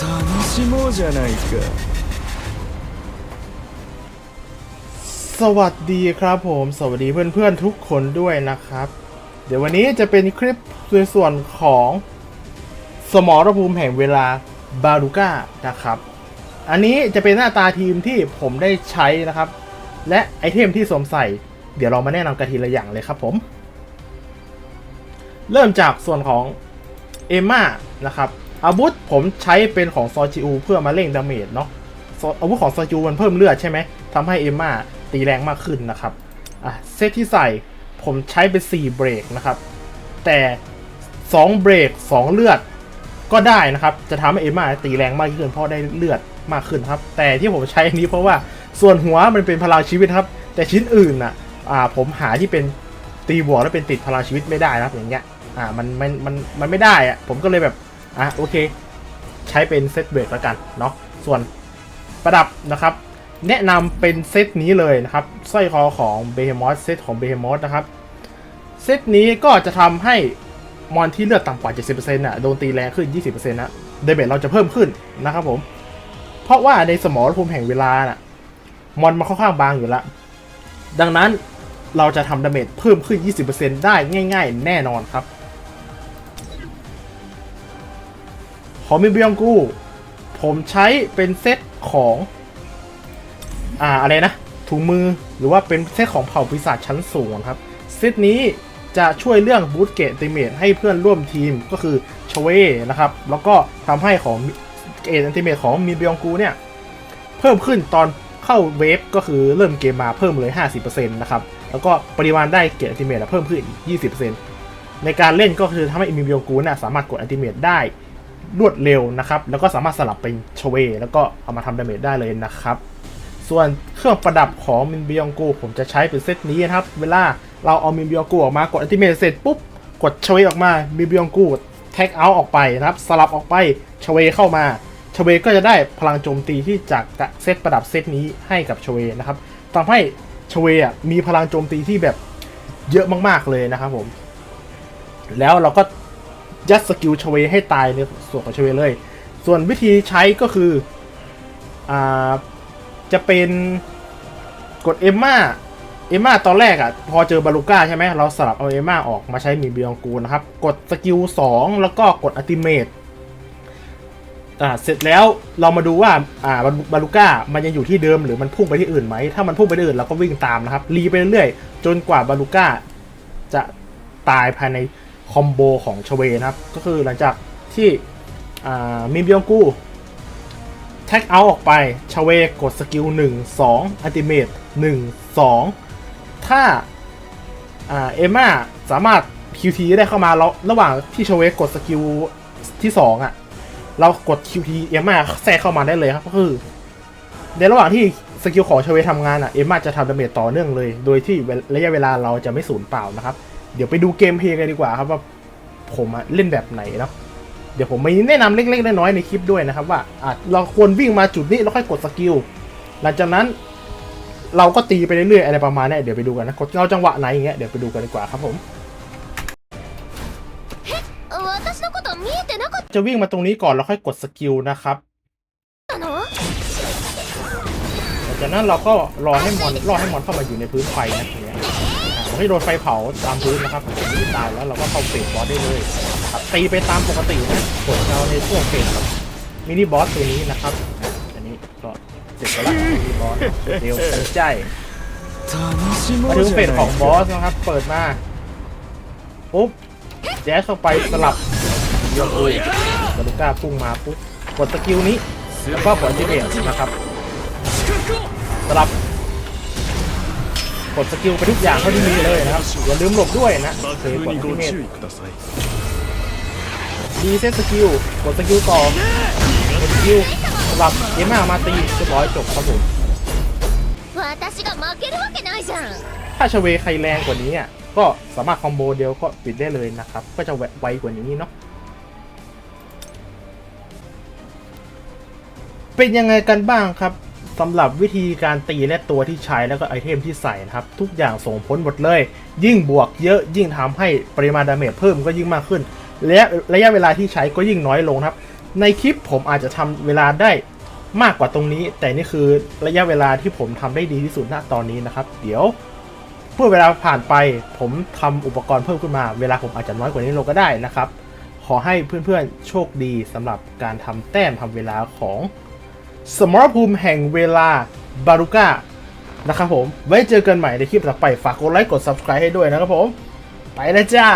楽しもうじゃないか สวัสดีครับผม สวัสดีเพื่อนๆทุกคนด้วยนะครับ เดี๋ยววันนี้จะเป็นคลิปในส่วนของสมรภูมิแห่งเวลาบาลูก้านะครับ อันนี้จะเป็นหน้าตาทีมที่ผมได้ใช้นะครับ และไอเทมที่สวมใส่ เดี๋ยวเรามาแนะนำกันทีละอย่างเลยครับผม เริ่มจากส่วนของ เอม่านะครับอาวุธผมใช้เป็นของซอจิอูเพื่อมาเร่งดาเมจเนาะอาวุธของซอจูมันเพิ่มเลือดใช่ไหมทำให้เอม่าตีแรงมากขึ้นนะครับอะเซตที่ใส่ผมใช้เป็น4เบรกนะครับ แต่2เบรก2 เลือดก็ได้นะครับ จะทำให้เอม่าตีแรงมากขึ้นเพราะได้เลือดมากขึ้นครับ แต่ที่ผมใช้อันนี้เพราะว่าส่วนหัวมันเป็นพลังชีวิตครับ แต่ชิ้นอื่นน่ะผมหาที่เป็นตีบวกแล้วเป็นติดพลังชีวิตไม่ได้นะครับอย่างเงี้ย อ่ามันมันมันมันไม่ได้อะผมก็เลยแบบอะโอเค ใช้เป็นเซตเบรกแล้วกันเนาะส่วนประดับนะครับ แนะนำเป็นเซตนี้เลยนะครับสร้อยคอของเบเฮมอสเซตของเบเฮมอสนะครับเซตนี้ก็จะทำให้มอนที่เลือดต่ำกว่า 70%น่ะโดนตีแรงขึ้น 20%นะเดเมจเราจะเพิ่มขึ้นนะครับผม เพราะว่าในสมรภูมิแห่งเวลาน่ะมอนมันค่อนข้างบางอยู่ล้วดังนั้นเราจะทำดาเมจเพิ่มขึ้น 20%ได้ง่าย ๆ แน่นอนครับ ของมิเบียงกู ผมใช้เป็นเซตของ อ่าอะไรนะถุงมือหรือว่าเป็นเซตของเผ่าปีศาจชั้นสูงครับ เซตนี้จะช่วยเรื่องบูตเกตติเมตให้เพื่อนร่วมทีมก็คือชเวนะครับ แล้วก็ทำให้ของเกตติเมตของมีเบียงกูเนี่ย เพิ่มขึ้นตอนเข้าเวฟก็คือเริ่มเกมมาเพิ่มเลย 50%นะครับ แล้วก็ปริมาณได้เกตติเมตเพิ่มขึ้นอีก 20%ในการเล่นก็คือทำให้มีเบียงกูเนี่ยสามารถกดอันติเมตได้ รวดเร็วนะครับ แล้วก็สามารถสลับเป็นชเว แล้วก็เอามาทำดาเมจได้เลยนะครับ ส่วนเครื่องประดับของมินบิยองกูผมจะใช้เป็นเซตนี้นะครับ เวลาเราเอามินบิยองกูออกมากดอัลติเมทเสร็จปุ๊บ กดชเวออกมามินบิยองกูแท็กเอาออกไปนะครับ สลับออกไปชเวเข้ามาชเวก็จะได้พลังโจมตีที่จากเซตประดับเซตนี้ให้กับชเวนะครับทำให้ชเวมีพลังโจมตีที่แบบเยอะมากๆเลยนะครับผม แล้วเราก็ ยัดสกิลชเวให้ตายในส่วนของชเวเลย ส่วนวิธีใช้ก็คืออ่าจะเป็นกดเอมมาเอมมาตอนแรกอะ่ะพอเจอบาลูก้าใช่ไหมเราสลับเอาเอมมาออกมาใช้มีเบียงกูนะครับ กดสกิล 2 แล้วก็กดอัติเมตอ่าเสร็จแล้วเรามาดูว่าอ่าบาลูก้ามันยังอยู่ที่เดิมหรือมันพุ่งไปที่อื่นไหม ถ้ามันพุ่งไปที่อื่นเราก็วิ่งตามนะครับรีไปเรื่อยๆ จนกว่าบาลูก้าจะตายภายใน คอมโบของชเวนะครับ ก็คือหลังจากที่มิมยองกูแท็กเอาออกไปชเวกดสกิล 1 2อัลติเมต1 2 ถ้าเอม่าสามารถ QT ได้เข้ามาแล้วระหว่างที่ชเวกดสกิลที่ 2 อะ เรากด QT เอม่าแทรกเข้ามาได้เลยครับ ก็คือ ในระหว่างที่สกิลของชเวทำงานอะ เอมม่าจะทำดาเมจต่อเนื่องเลย โดยที่ระยะเวลาเราจะไม่สูญเปล่านะครับ เดี๋ยวไปดูเกมเพลย์กันดีกว่าครับว่าผมเล่นแบบไหนเนาะเดี๋ยวผมมีแนะนำเล็กๆน้อยๆในคลิปด้วยนะครับว่าเราควรวิ่งมาจุดนี้แล้วค่อยกดสกิลหลังจากนั้นเราก็ตีไปเรื่อยๆอะไรประมาณนี้เดี๋ยวไปดูกันนะกดเงาจังหวะไหนอย่างเงี้ยเดี๋ยวไปดูกันดีกว่าครับผมจะวิ่งมาตรงนี้ก่อนแล้วค่อยกดสกิลนะครับหลังจากนั้นเราก็รอให้มอนรอให้มอนเข้ามาอยู่ในพื้นไฟนะ ให้โดนไฟเผาตามพื้นนะครับนี่ตายแล้วเราก็เข้าเฟสบอสได้เลยครับตีไปตามปกตินะผลเราในช่วงเฟสครับมินิบอสตัวนี้นะครับ อันนี้ก็เสร็จแล้วมินิบอสเดียวใจมาถึงเฟสของบอสนะครับ เปิดมาปุ๊บแจ๊สเข้าไปสลับยกอุ้ยบาลูก้าพุ่งมาปุ๊บกดสกิลนี้แล้วก็กที่เบตนะครับสลับ ดสกิลไปทุกอย่างเท่าที่มีเลยนะครับอย่าลืมหลบด้วยนะเซฟกดที่เมทดีเซตสกิลกดสกิลต่อกดสกิลหลับเยม่ามาตีเรียบร้อยจบครับผมถ้าชเวใครแรงกว่านี้ก็สามารถคอมโบเดียวก็ปิดได้เลยนะครับ ก็จะไวกว่านี้เนาะเป็นยังไงกันบ้างครับ สำหรับวิธีการตีและตัวที่ใช้แล้วก็ไอเทมที่ใส่นะครับ ทุกอย่างส่งผลหมดเลย ยิ่งบวกเยอะยิ่งทำให้ปริมาณดาเมจเพิ่มก็ยิ่งมากขึ้น และระยะเวลาที่ใช้ก็ยิ่งน้อยลงครับ ในคลิปผมอาจจะทำเวลาได้มากกว่าตรงนี้ แต่นี่คือระยะเวลาที่ผมทำได้ดีที่สุดณตอนนี้นะครับ เดี๋ยวเพื่อเวลาผ่านไป ผมทำอุปกรณ์เพิ่มขึ้นมา เวลาผมอาจจะน้อยกว่านี้ลงก็ได้นะครับ ขอให้เพื่อนๆโชคดีสำหรับการทำแต้มทำเวลาของ สมรภูมิแห่งเวลาบารุก้านะครับผม ไว้เจอกันใหม่ในคลิปต่อไป ฝากกดไลค์กด subscribe ให้ด้วยนะครับผม ไปแล้วจ้า